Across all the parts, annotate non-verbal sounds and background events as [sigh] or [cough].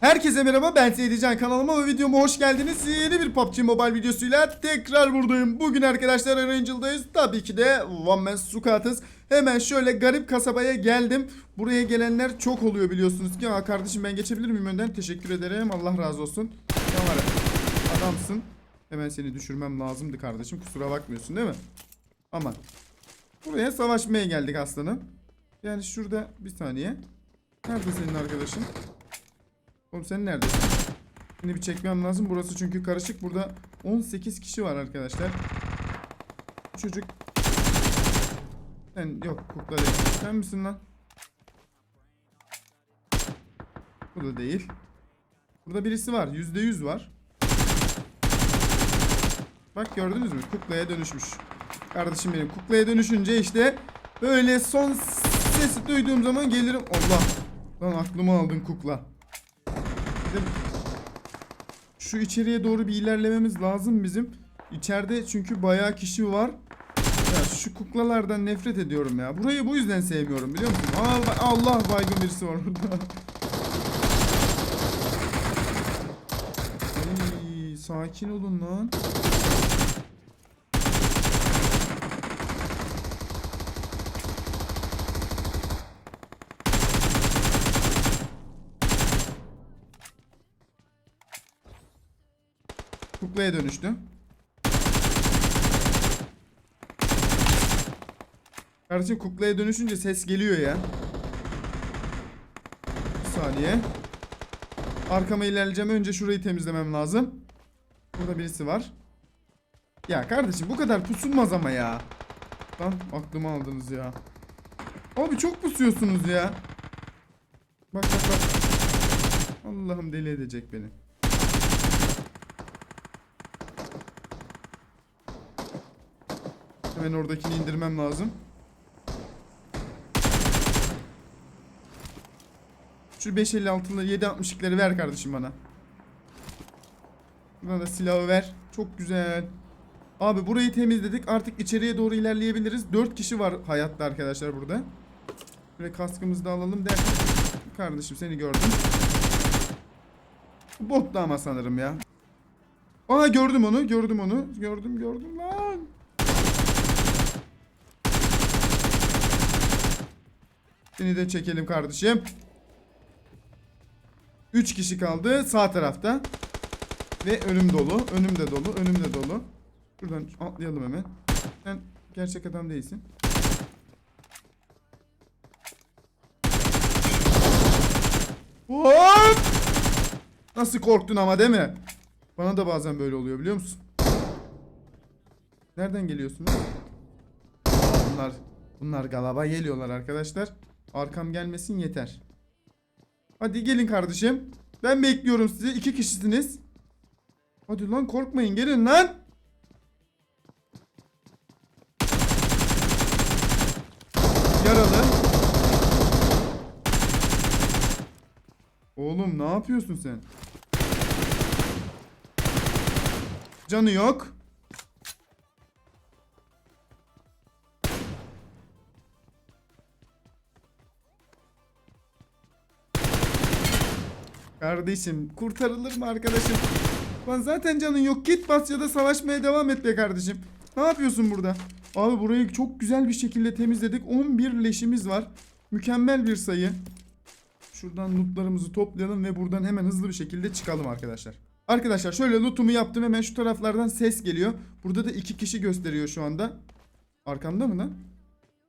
Herkese merhaba ben Seyircan kanalıma ve videoma hoş geldiniz. Yeni bir PUBG Mobile videosuyla tekrar buradayım. Bugün arkadaşlar Erangel'dayız. Tabii ki de One Man Sukat'ız. Hemen şöyle garip kasabaya geldim. Buraya gelenler çok oluyor biliyorsunuz ki. Aa kardeşim ben geçebilir miyim önden? Teşekkür ederim. Allah razı olsun. Var? Adamsın. Hemen seni düşürmem lazımdı kardeşim. Kusura bakmıyorsun değil mi? Aman. Buraya savaşmaya geldik aslanım. Yani şurada bir saniye. Nerede senin arkadaşın? Oğlum sen neredesin? Seni bir çekmem lazım. Burası çünkü karışık. Burada 18 kişi var arkadaşlar. Çocuk. Sen yok kukla değil. Sen misin lan? Bu da değil. Burada birisi var. %100 var. Bak gördünüz mü? Kuklaya dönüşmüş. Kardeşim benim kuklaya dönüşünce işte böyle son sesi duyduğum zaman gelirim. Allah. Lan aklımı aldın kukla. De Şu içeriye doğru bir ilerlememiz lazım bizim. İçeride çünkü bayağı kişi var. Ya şu kuklalardan nefret ediyorum ya. Burayı bu yüzden sevmiyorum biliyor musun? Allah, Allah baygın birisi var burada. [laughs] Sakin olun lan. Kuklaya dönüştü. Kardeşim kuklaya dönüşünce ses geliyor ya. Bir saniye. Arkama ilerleyeceğim. Önce şurayı temizlemem lazım. Burada birisi var. Ya kardeşim bu kadar pusulmaz ama ya. Lan aklımı aldınız ya. Abi çok pusuyorsunuz ya. Bak bak bak. Allah'ım deli edecek beni. Hemen oradakini indirmem lazım. Şu 556'ları 762'leri ver kardeşim bana. Buna da silahı ver. Çok güzel. Abi burayı temizledik. Artık içeriye doğru ilerleyebiliriz. 4 kişi var hayatta arkadaşlar burada. Böyle kaskımızı da alalım derken. Kardeşim seni gördüm. Bot ama sanırım ya. Aa gördüm onu. Gördüm onu. Gördüm gördüm lan. Seni de çekelim kardeşim. 3 kişi kaldı sağ tarafta. Ve önüm dolu. Önüm de dolu. Önüm de dolu. Şuradan atlayalım hemen. Sen gerçek adam değilsin. Hop! Nasıl korktun ama değil mi? Bana da bazen böyle oluyor biliyor musun? Nereden geliyorsunuz? Bunlar bunlar galaba geliyorlar arkadaşlar. Arkam gelmesin yeter. Hadi gelin kardeşim. Ben bekliyorum sizi. İki kişisiniz. Hadi lan korkmayın gelin lan. Yaralı. Oğlum ne yapıyorsun sen? Canı yok. Kardeşim kurtarılır mı arkadaşım? Lan zaten canın yok. Git bas savaşmaya devam et be kardeşim. Ne yapıyorsun burada? Abi burayı çok güzel bir şekilde temizledik. 11 leşimiz var. Mükemmel bir sayı. Şuradan lootlarımızı toplayalım ve buradan hemen hızlı bir şekilde çıkalım arkadaşlar. Arkadaşlar şöyle lootumu yaptım. Hemen şu taraflardan ses geliyor. Burada da iki kişi gösteriyor şu anda. Arkamda mı lan?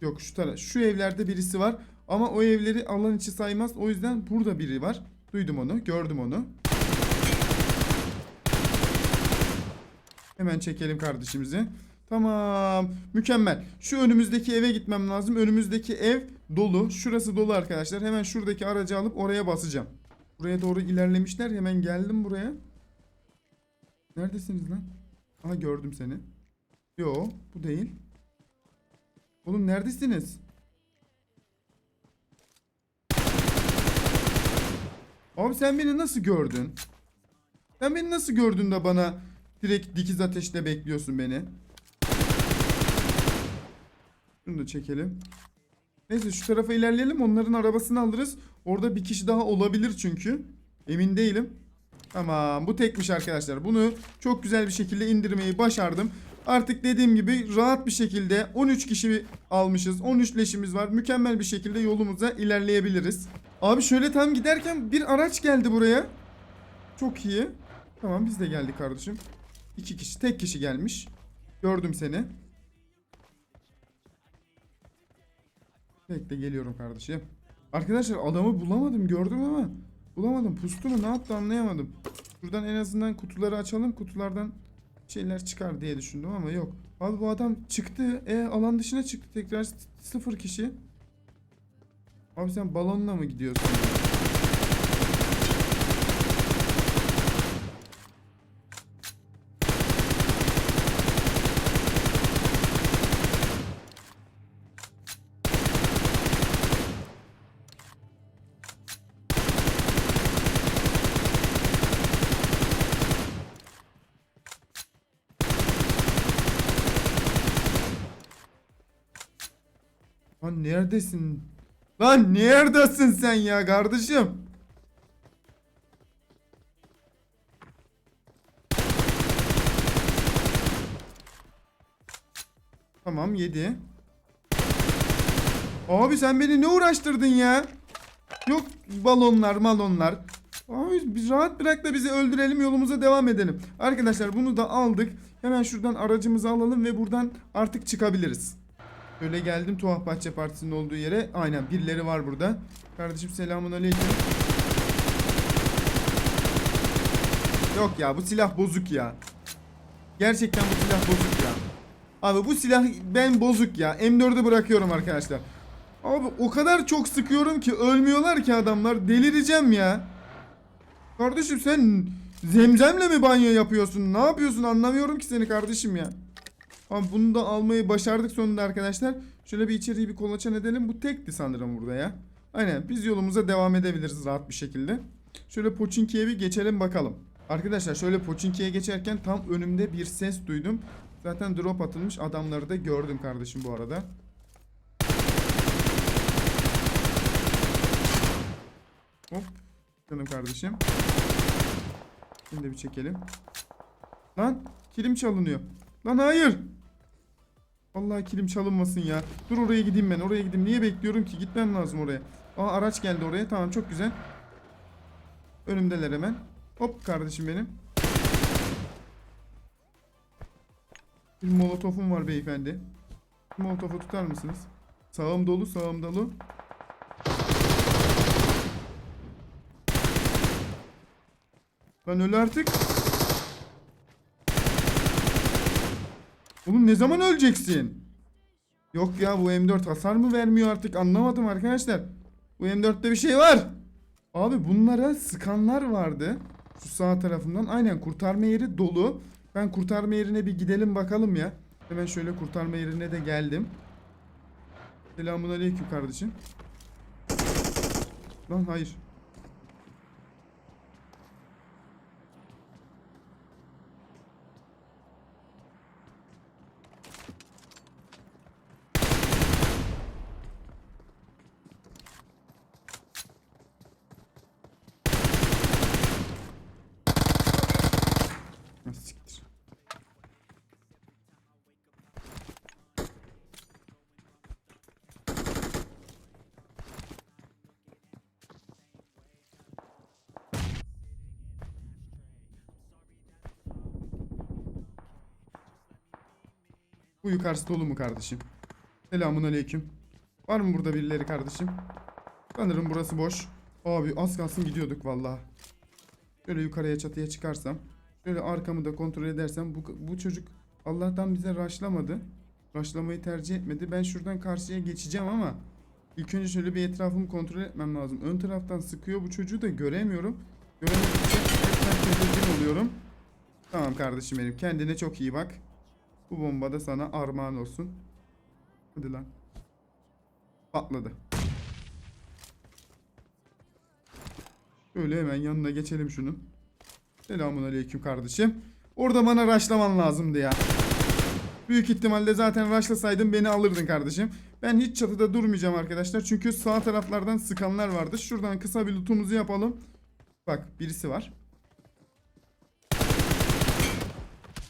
Yok şu taraf. Şu evlerde birisi var. Ama o evleri alan içi saymaz. O yüzden burada biri var. Duydum onu. Gördüm onu. Hemen çekelim kardeşimizi. Tamam. Mükemmel. Şu önümüzdeki eve gitmem lazım. Önümüzdeki ev dolu. Şurası dolu arkadaşlar. Hemen şuradaki aracı alıp oraya basacağım. Buraya doğru ilerlemişler. Hemen geldim buraya. Neredesiniz lan? Aha gördüm seni. Yo bu değil. Oğlum neredesiniz? Abi sen beni nasıl gördün? Sen beni nasıl gördün de bana direkt dikiz ateşte bekliyorsun beni? Şunu da çekelim. Neyse şu tarafa ilerleyelim. Onların arabasını alırız. Orada bir kişi daha olabilir çünkü. Emin değilim. Tamam bu tekmiş arkadaşlar. Bunu çok güzel bir şekilde indirmeyi başardım. Artık dediğim gibi rahat bir şekilde 13 kişi almışız. 13 leşimiz var. Mükemmel bir şekilde yolumuza ilerleyebiliriz. Abi şöyle tam giderken bir araç geldi buraya. Çok iyi. Tamam biz de geldik kardeşim. İki kişi tek kişi gelmiş. Gördüm seni. Bekle geliyorum kardeşim. Arkadaşlar adamı bulamadım gördüm ama bulamadım. Pustu mu ne yaptı anlayamadım. Buradan en azından kutuları açalım. Kutulardan şeyler çıkar diye düşündüm ama yok. Abi bu adam çıktı. E alan dışına çıktı tekrar sıfır kişi. Abi sen balonla mı gidiyorsun? Lan neredesin? Lan neredesin sen ya kardeşim? Tamam yedi. Abi sen beni ne uğraştırdın ya? Yok balonlar malonlar. Abi bir rahat bırak da bizi öldürelim yolumuza devam edelim. Arkadaşlar bunu da aldık. Hemen şuradan aracımızı alalım ve buradan artık çıkabiliriz. Böyle geldim Tuhaf Bahçe Partisi'nin olduğu yere. Aynen birileri var burada. Kardeşim selamun aleyküm. Yok ya bu silah bozuk ya. Gerçekten bu silah bozuk ya. Abi bu silah ben bozuk ya. M4'ü bırakıyorum arkadaşlar. Abi o kadar çok sıkıyorum ki ölmüyorlar ki adamlar. Delireceğim ya. Kardeşim sen zemzemle mi banyo yapıyorsun? Ne yapıyorsun anlamıyorum ki seni kardeşim ya. Ama bunu da almayı başardık sonunda arkadaşlar. Şöyle bir içeriği bir kolaçan edelim. Bu tekti sanırım burada ya. Aynen biz yolumuza devam edebiliriz rahat bir şekilde. Şöyle Poçinki'ye bir geçelim bakalım. Arkadaşlar şöyle Poçinki'ye geçerken tam önümde bir ses duydum. Zaten drop atılmış adamları da gördüm kardeşim bu arada. Hop. Canım kardeşim. Şimdi bir çekelim. Lan kilim çalınıyor. Lan hayır. Vallahi kilim çalınmasın ya. Dur oraya gideyim ben. Oraya gideyim. Niye bekliyorum ki? Gitmem lazım oraya. Aa araç geldi oraya. Tamam çok güzel. Önümdeler hemen. Hop kardeşim benim. Bir molotofum var beyefendi. Molotofu tutar mısınız? Sağım dolu, sağım dolu. Lan öl artık. Oğlum ne zaman öleceksin? Yok ya bu M4 hasar mı vermiyor artık anlamadım arkadaşlar. Bu M4'te bir şey var. Abi bunlara sıkanlar vardı. Şu sağ tarafından. Aynen kurtarma yeri dolu. Ben kurtarma yerine bir gidelim bakalım ya. Hemen şöyle kurtarma yerine de geldim. Selamun aleyküm kardeşim. Lan hayır. Siktir? Bu yukarısı dolu mu kardeşim? Selamun aleyküm. Var mı burada birileri kardeşim? Sanırım burası boş. Abi az kalsın gidiyorduk vallahi. Şöyle yukarıya çatıya çıkarsam. Şöyle arkamı da kontrol edersem bu, bu çocuk Allah'tan bize raşlamadı. Raşlamayı tercih etmedi. Ben şuradan karşıya geçeceğim ama ilk önce şöyle bir etrafımı kontrol etmem lazım. Ön taraftan sıkıyor bu çocuğu da göremiyorum. Göremedikçe tedirgin oluyorum. Tamam kardeşim benim. Kendine çok iyi bak. Bu bomba da sana armağan olsun. Hadi lan. Patladı. Şöyle hemen yanına geçelim şunun. Selamun aleyküm kardeşim. Orada bana raşlaman lazımdı ya. Büyük ihtimalle zaten raşlasaydın beni alırdın kardeşim. Ben hiç çatıda durmayacağım arkadaşlar. Çünkü sağ taraflardan sıkanlar vardı. Şuradan kısa bir lootumuzu yapalım. Bak birisi var.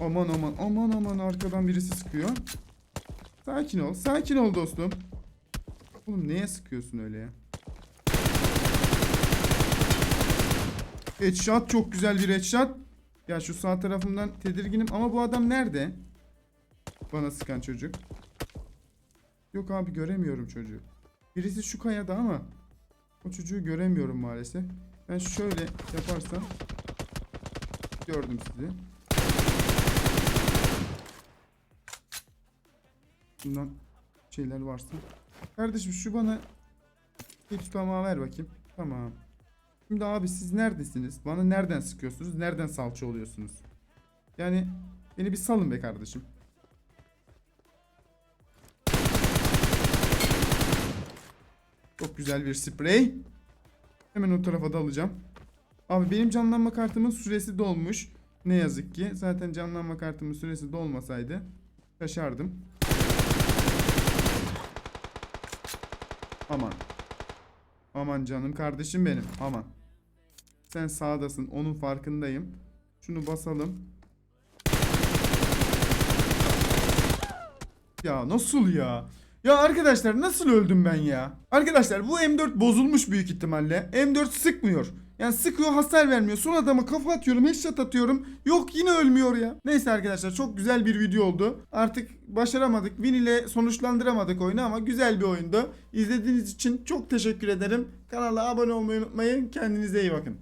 Aman aman aman aman arkadan birisi sıkıyor. Sakin ol. Sakin ol dostum. Oğlum neye sıkıyorsun öyle ya? Headshot çok güzel bir headshot. Ya şu sağ tarafımdan tedirginim ama bu adam nerede? Bana sıkan çocuk. Yok abi göremiyorum çocuğu. Birisi şu kayada ama o çocuğu göremiyorum maalesef. Ben şöyle yaparsam gördüm sizi. Bundan şeyler varsa. Kardeşim şu bana bir tutamağı ver bakayım. Tamam. Şimdi abi siz neredesiniz? Bana nereden sıkıyorsunuz? Nereden salça oluyorsunuz? Yani beni bir salın be kardeşim. Çok güzel bir sprey. Hemen o tarafa da alacağım. Abi benim canlanma kartımın süresi dolmuş. Ne yazık ki. Zaten canlanma kartımın süresi dolmasaydı şaşardım. Aman. Aman canım kardeşim benim. Aman. Sen sağdasın. Onun farkındayım. Şunu basalım. Ya nasıl ya? Ya arkadaşlar nasıl öldüm ben ya? Arkadaşlar bu M4 bozulmuş büyük ihtimalle. M4 sıkmıyor. Yani sıkıyor hasar vermiyor. Son adama kafa atıyorum, headshot atıyorum. Yok yine ölmüyor ya. Neyse arkadaşlar çok güzel bir video oldu. Artık başaramadık. Win ile sonuçlandıramadık oyunu ama güzel bir oyundu. İzlediğiniz için çok teşekkür ederim. Kanala abone olmayı unutmayın. Kendinize iyi bakın.